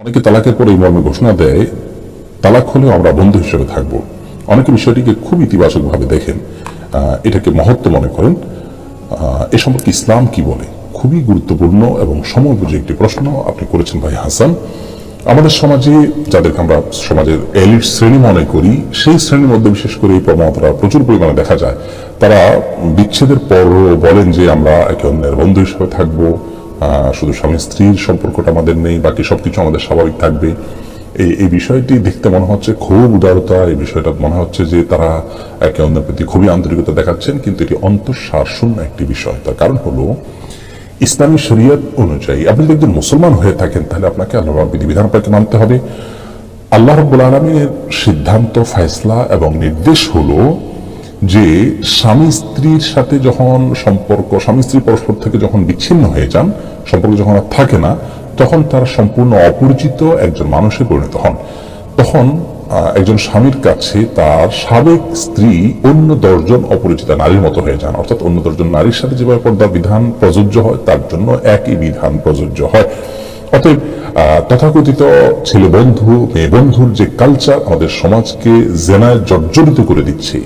অনেকে তালাকের পরে এই মর্মে ঘোষণা দেয়, তালাক হলেও আমরা বন্ধু হিসেবে থাকব। অনেকে বিষয়টিকে খুব ইতিবাচকভাবে দেখেন। এটাকে মহত্ব মনে করেন। এ সম্পর্কে ইসলাম কি বলে? খুবই গুরুত্বপূর্ণ এবং সময়োপযোগী একটি প্রশ্ন আপনি করেছেন ভাই হাসান। আমাদের সমাজে, যাদেরকে আমরা সমাজের এলিট শ্রেণি মনে করি, সেই শ্রেণির মধ্যে বিশেষ করে এই প্রবণতা প্রচুর পরিমাণে দেখা যায়। তারা বিচ্ছেদের পর বলেন যে আমরা একে অন্যের বন্ধু হিসেবে থাকব। শুধু স্বামী স্ত্রীর সম্পর্কটা আমাদের নেই, বাকি সবকিছু আমাদের স্বাভাবিক থাকবে। এই এই বিষয়টি দেখতে মনে হচ্ছে খুব উদারতা, এই বিষয়টা মনে হচ্ছে যে তারা একে অন্যের প্রতি খুবই আন্তরিকতা দেখাচ্ছেন, কিন্তু এটি অন্তঃসার একটি বিষয়। তার কারণ হলো, ইসলামী শরীয়ত অনুযায়ী আপনি যদি একজন মুসলমান হয়ে থাকেন, তাহলে আপনাকে আল্লাহর বিধিবিধান আপনাকে মানতে হবে। আল্লাহ রব্বুল আলমীর সিদ্ধান্ত, ফয়সলা এবং নির্দেশ হলো যে স্বামী স্ত্রীর সাথে যখন সম্পর্ক, স্বামী স্ত্রী পরস্পর থেকে যখন বিচ্ছিন্ন হয়ে যান সম্পর্ক যখন আর থাকে না, তখন তারা সম্পূর্ণ অপরিচিত একজন মানুষে পরিণত হন। তখন একজন স্বামীর কাছে তার সাবেক স্ত্রী অন্য দশজন অপরিচিত নারীর মতো হয়ে যান। অর্থাৎ অন্য দশজন নারীর সাথে যেভাবে পর্দা বিধান প্রযোজ্য হয়, তার জন্য একই বিধান প্রযোজ্য হয়। অতএব তথাকথিত ছেলে বন্ধু মেয়ে বন্ধুর যে কালচার আমাদের সমাজকে জেনায় জর্জরিত করে দিচ্ছে,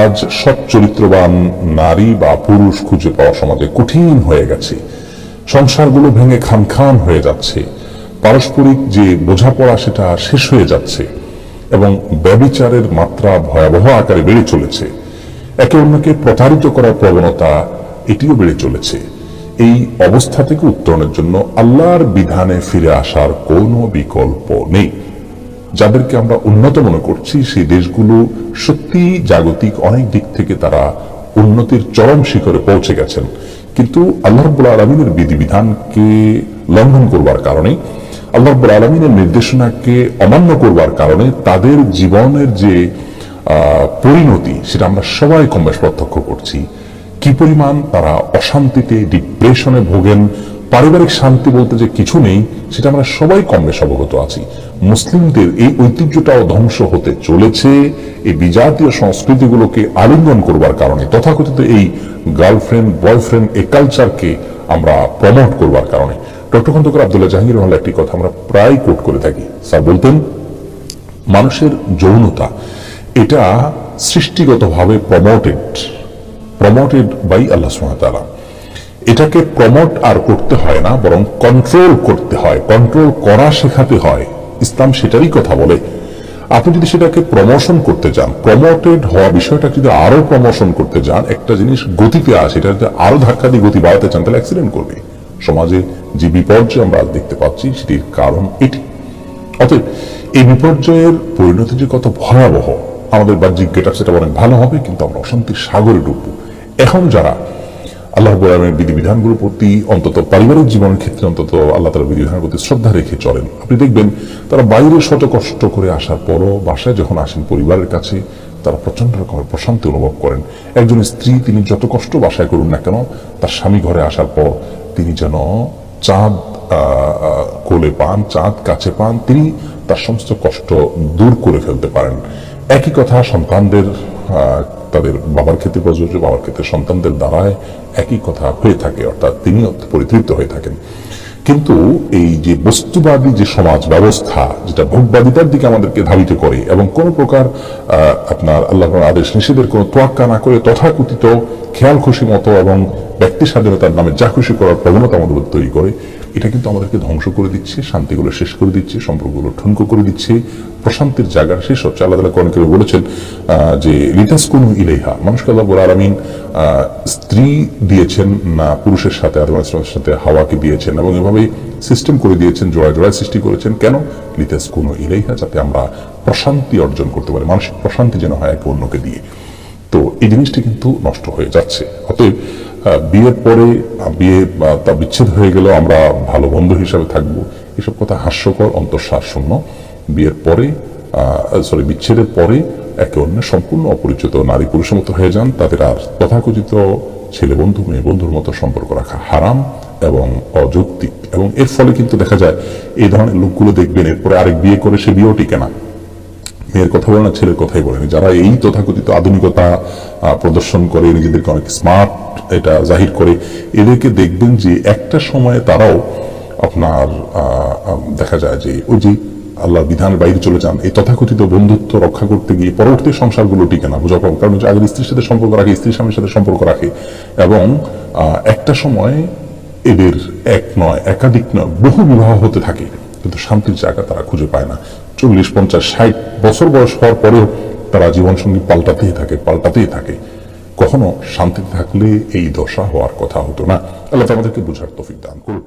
আজ সব চরিত্রবান নারী বা পুরুষ খুঁজে পাওয়া সমাজে কঠিন হয়ে গেছে। সংসারগুলো ভেঙে খান হয়ে যাচ্ছে। পারস্পরিক যে বোঝাপড়া সেটা শেষ হয়ে যাচ্ছে এবং ব্যবিচারের মাত্রা ভয়াবহ আকারে বেড়ে চলেছে। একে অন্যকে প্রতারিত করার প্রবণতা এটিও বেড়ে চলেছে। এই অবস্থা থেকে উত্তরণের জন্য আল্লাহর বিধানে ফিরে আসার কোনো বিকল্প নেই। যাদেরকে আমরা উন্নত মনে করছি, সেই দেশগুলো সত্যি জাগতিক অনেক দিক থেকে তারা উন্নতির চরম শিখরে পৌঁছে গেছেন। কিন্তু আল্লাহ রব্বুল আলমিনের বিধিবিধানকে লঙ্ঘন করবার কারণে, আল্লাহ রব্বুল আলমিনের নির্দেশনাকে অমান্য করবার কারণে তাদের জীবনের যে পরিণতি, সেটা আমরা সবাই কম বেশ প্রত্যক্ষ করছি। কি পরিমাণ তারা অশান্তিতে ডিপ্রেশনে ভোগেন পারিবারিক শান্তি বলতে যে কিছু নেই, সেটা আমরা সবাই কম বেশ অবগত আছি। মুসলিমদের এই ঐতিহ্যটাও ধ্বংস হতে চলেছে। এই বিজাতীয় সংস্কৃতিগুলোকে আলিঙ্গন করবার কারণে, তথাকথিত এই গার্লফ্রেন্ড, বয়ফ্রেন্ড, এই কালচারকে আমরা প্রমোট করবার কারণে। ডক্টর খন্দকার আবদুল্লাহ জাহাঙ্গীর রহমান একটি কথা আমরা প্রায় কোট করে থাকি। স্যার বলতেন, মানুষের যৌনতা, এটা সৃষ্টিগতভাবে প্রমোটেড প্রমোটেড বাই আল্লাহ সুহামতালা এটাকে প্রমোট আর করতে হয় না, বরং কন্ট্রোল করতে হয় কন্ট্রোল করা শেখাতে হয়। ইসলাম সেটারই কথা বলে। আপনি যদি সেটাকে প্রমোশন করতে চান প্রমোটেড হওয়া বিষয়টা যদি আরও প্রমোশন করতে যান, একটা জিনিস গতিতে আসে, এটা যদি আরও ধাক্কা দিয়ে গতি বাড়াতে চান, তাহলে অ্যাক্সিডেন্ট করবে সমাজে যে বিপর্যয় আমরা দেখতে পাচ্ছি, সেটির কারণ এটি। অতএব, এই বিপর্যয়ের পরিণতি যে কত ভয়াবহ, আমাদের বাহ্যিক গেট সেটা অনেক ভালো হবে, কিন্তু আমরা অশান্তির সাগরে ডুববো। এখন যারা আল্লাহ বলামের বিধিবিধানগুলোর প্রতি অন্তত পারিবারিক জীবনের ক্ষেত্রে অন্তত আল্লাহ তালা বিধিবিধানের প্রতি শ্রদ্ধা রেখে চলেন। আপনি দেখবেন তারা বাইরে শত কষ্ট করে আসার পরও বাসায় যখন আসেন পরিবারের কাছে, তারা প্রচণ্ড রকমের প্রশান্তি অনুভব করেন। একজন স্ত্রী তিনি যত কষ্ট বাসায় করুন না কেন, তার স্বামী ঘরে আসার পর তিনি যেন চাঁদ কোলে পান, চাঁদ কাছে পান, তিনি তার সমস্ত কষ্ট দূর করে ফেলতে পারেন। একই কথা সন্তানদের তাদের বাবার ক্ষেত্রে প্রযোজ্য, বাবার ক্ষেত্রে সন্তানদের দ্বারায় একই কথা হয়ে থাকে, অর্থাৎ তিনি পরিতৃপ্ত হয়ে থাকেন। কিন্তু এই যে বস্তুবাদী যে সমাজ ব্যবস্থা, যেটা ভোগবাদিতার দিকে আমাদেরকে ধাবিত করে এবং কোন প্রকার আপনার আল্লাহর আদেশ নিষেধের কোনো তোয়াক্কা না করে তথাকথিত খেয়াল খুশি মতো এবং ব্যক্তি স্বাধীনতার নামে যা খুশি করার প্রবণতা আমাদের তৈরি করে, এটা কিন্তু আমাদেরকে ধ্বংস করে দিচ্ছে, শান্তিগুলো শেষ করে দিচ্ছে, সম্পর্কগুলো ঠুনকো করে দিচ্ছে প্রশান্তির জায়গা শেষ হচ্ছে। আল্লাহ কোরআন কেউ বলেছেন যে লিতাস কোন ইলেহা মানুষকে আল্লাহ বলে আলমিন স্ত্রী দিয়েছেন না, পুরুষের সাথে, আদম সাথে, হাওয়াকে দিয়েছেন এবং এভাবে সিস্টেম করে দিয়েছেন, জোড়ায় জোড়ায় সৃষ্টি করেছেন। কেন? লিতাস কোন ইলেহা যাতে আমরা প্রশান্তি অর্জন করতে পারি, মানসিক প্রশান্তি যেন হয় একে অন্যকে দিয়ে। তো এই জিনিসটি কিন্তু নষ্ট হয়ে যাচ্ছে। অতএব বিয়ের পরে বিয়ে তা বিচ্ছেদ হয়ে গেলেও আমরা ভালো বন্ধু হিসাবে থাকব। এসব কথা হাস্যকর অন্তঃশ্বাস শূন্য বিয়ের পরে সরি বিচ্ছেদের পরে একে অন্যের সম্পূর্ণ অপরিচিত নারী পুরুষের মতো হয়ে যান। তাদের আর তথাকথিত ছেলে বন্ধু মেয়ে বন্ধুর মতো সম্পর্ক রাখা হারাম এবং অযৌক্তিক। এবং এর ফলে কিন্তু দেখা যায়, এই ধরনের লোকগুলো দেখবেন, এরপরে আরেক বিয়ে করে সে বিয়েও টিকে না। মেয়ের কথা বলে না, ছেলের কথাই বলেন যারা এই তথাকথিত আধুনিকতা প্রদর্শন করে, নিজেদেরকে অনেক স্মার্ট এটা জাহির করে, এদেরকে দেখবেন যে একটা সময়ে তারাও আপনার দেখা যায় যে ওই যে আল্লাহ বিধানের বাইরে চলে যান। এই তথাকথিত বন্ধুত্ব রক্ষা করতে গিয়ে পরবর্তী সংসারগুলো টিকে না যখন কারণ হচ্ছে আগের স্ত্রীর সাথে সম্পর্ক রাখে স্ত্রী স্বামীর সাথে সম্পর্ক রাখে। এবং একটা সময় এদের এক নয়, একাধিক নয়, বহু বিবাহ হতে থাকে। কিন্তু শান্তির জায়গা তারা খুঁজে পায় না। চল্লিশ, পঞ্চাশ, ষাট বছর বয়স হওয়ার পরেও তারা জীবনসঙ্গী পাল্টাতেই থাকে পাল্টাতেই থাকে। কখনো শান্তিতে থাকলে এই দশা হওয়ার কথা হতো না। আল্লাহ আমাদেরকে বুঝার তফিক দান করুন।